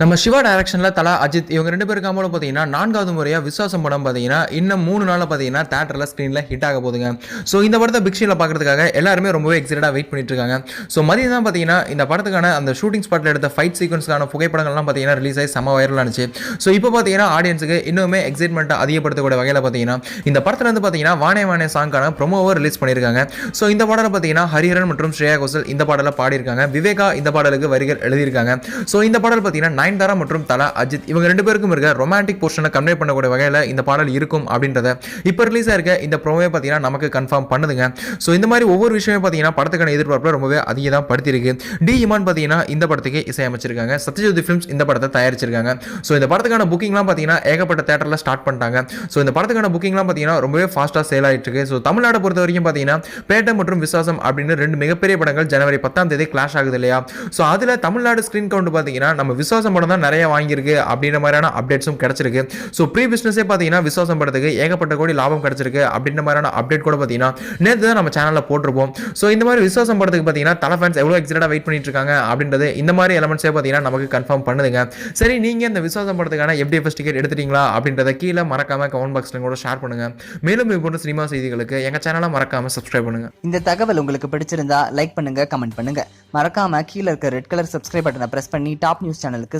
நம்ம சிவா டைரக்ஷனில் தலா அஜித் இவங்க ரெண்டு பேருக்கு காமலும் பார்த்தீங்கன்னா நான்காவது முறையாக விசுவாசம் படம் பார்த்தீங்கன்னா இன்னும் மூணு நாளில் பார்த்தீங்கன்னா தேட்டரில் ஸ்க்ரீனில் ஹிட் ஆக போதுங்க ஸோ இந்த படத்தை பிக் பார்க்குறதுக்காக எல்லாருமே ரொம்பவே எக்ஸைட்டாக வெயிட் பண்ணிட்டு இருக்காங்க. ஸோ மதியம் தான் பார்த்தீங்கன்னா இந்த படத்துக்கான அந்த ஷூட்டிங் ஸ்பாட்டில் எடுத்த ஃபைட் சீக்வன்ஸ்க்கான புகைப்படங்கள்லாம் பார்த்தீங்கன்னா ரிலீஸ் ஆகி செம வைரல் ஆனிச்சு. ஸோ இப்போ பார்த்தீங்கன்னா ஆடியன்ஸுக்கு இன்னுமே எக்ஸைட்மெண்ட்டை அதிகப்படுத்தக்கூடிய வகையில் பார்த்தீங்கன்னா இந்த படத்தில் வந்து பார்த்தீங்கன்னா வானே வானே சாங்கான ப்ரொமோவை ரிலீஸ் பண்ணியிருக்காங்க ஸோ இந்த பாடலை பார்த்தீங்கன்னா ஹரிஹரன் மற்றும் ஸ்ரேயா கோசல் இந்த பாடலை பாடியிருக்காங்க. விவேகா இந்த பாடலுக்கு வரிகள் எழுதியிருக்காங்க. ஸோ இந்த பாடல் பார்த்தீங்கன்னா நயன்தாரா மற்றும் தலா அஜித். இவங்க ரெண்டு பேருக்கும் இருக்க ரொமான்டிக் போர்ஷனை கன்வே பண்ணக்கூடிய வகையில் இந்த பாடல் இருக்கும் அப்படின்றத இப்போ ரிலீஸ் ஆயிருக்க இந்த ப்ரோவே பார்த்தீங்கன்னா நமக்கு கன்ஃபார்ம் பண்ணுதுங்க. ஸோ இந்த மாதிரி ஒவ்வொரு விஷயமே பார்த்தீங்கன்னா படத்துக்கான எதிர்பார்ப்பில் ரொம்பவே அதிகம் தான் படுத்திருக்கு. டி இமான் பார்த்தீங்கன்னா இந்த படத்துக்கு இசையமைச்சிருக்காங்க. சத்யஜோதி ஃபிலிம்ஸ் இந்த படத்தை தயாரிச்சிருக்காங்க. ஸோ இந்த படத்துக்கான புக்கிங்லாம் பார்த்தீங்கன்னா ஏகப்பட்ட தேட்டரில் ஸ்டார்ட் பண்ணிட்டாங்க. ஸோ இந்த படத்துக்கான புக்கிங்லாம் பார்த்தீங்கன்னா ரொம்பவே ஃபாஸ்ட்டாக சேல் ஆகிட்டு இருக்கு. ஸோ தமிழ்நாடு பொறுத்த வரைக்கும் பார்த்தீங்கன்னா பேட்டை மற்றும் விசுவாசம் அப்படின்னு ரெண்டு மிகப்பெரிய படங்கள் ஜனவரி பத்தாம் தேதி கிளாஷ் ஆகுது இல்லையா? ஸோ அதில் தமிழ்நாடு ஸ்க்ரீன் கவுண்ட் பார்த்தீங்கன்னா நம்ம விசுவாசம் படம் தான் நிறைய வாங்கியிருக்கு அப்படின்ற மாதிரியான அப்டேட்ஸும் கிடைச்சிருக்கு. ஸோ ப்ரீ பிஸ்னஸே பார்த்தீங்கன்னா விசுவாசம் படத்துக்கு ஏகப்பட்ட கோடி லாபம் கிடைச்சிருக்கு அப்படின்ற மாதிரியான அப்டேட் கூட பார்த்தீங்கன்னா நேற்று தான் நம்ம சேனலில் போட்டிருப்போம். ஸோ இந்த மாதிரி விசுவாசம் படத்துக்கு பார்த்தீங்கன்னா தலை ஃபேன்ஸ் எவ்வளோ எக்ஸைட்டாக வெயிட் பண்ணிட்டு இருக்காங்க அப்படின்றது இந்த மாதிரி எலமெண்ட்ஸே பார்த்தீங்கன்னா நமக்கு கன்ஃபார்ம் பண்ணுதுங்க. சரி நீங்கள் இந்த விசுவாசம் படத்துக்கான எஃப்டிஎஃப்எஸ் டிக்கெட் எடுத்துட்டீங்களா அப்படின்றத கீழே மறக்காம கமெண்ட் பாக்ஸில் கூட ஷேர் பண்ணுங்க. மேலும் இது போன்ற சினிமா செய்திகளுக்கு எங்கள் சேனலை மறக்காம சப்ஸ்கிரைப் பண்ணுங்க. இந்த தகவல் உங்களுக்கு பிடிச்சிருந்தா லைக் பண்ணுங்க கமெண்ட் பண்ணுங்க. மறக்காம கீழே இருக்க ரெட் கலர் சப்ஸ்கிரைப் பட்டனை பிரஸ் பண்ணி டாப் நியூஸ் சேனலுக்கு